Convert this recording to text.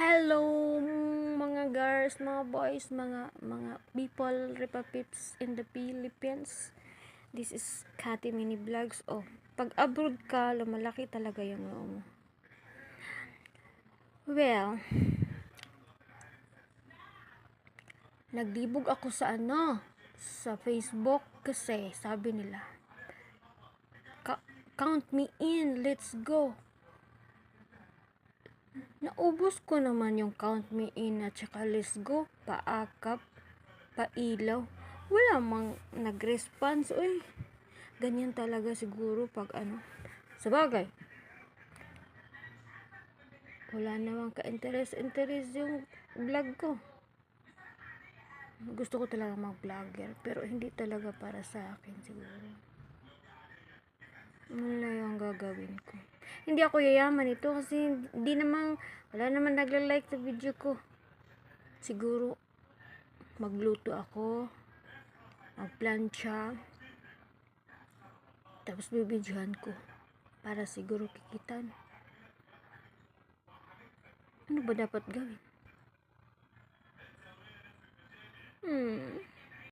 Hello mga girls, mga boys, mga mga people, repapips in the Philippines. This is Kati Mini Vlogs. Oh, pag abroad ka, lumalaki talaga yung noo mo. Well, nagdibog ako sa ano, sa Facebook kasi sabi nila, "Ka- count me in, let's go. Naubos ko naman yung count me in at saka let's go, paakap, pailaw. Wala mang nag-response. Uy, ganyan talaga siguro pag ano. Sa bagay, wala namang ka-interest-interest yung vlog ko. Gusto ko talaga mag-vlogger, pero hindi talaga para sa akin siguro. Wala yung gagawin ko. Hindi ako yayaman ito kasi hindi namang, wala naman nagla-like sa video ko. Siguro, magluto ako, magplansya, tapos bibidyohan ko para siguro kikitan. Ano ba dapat gawin? Hmm.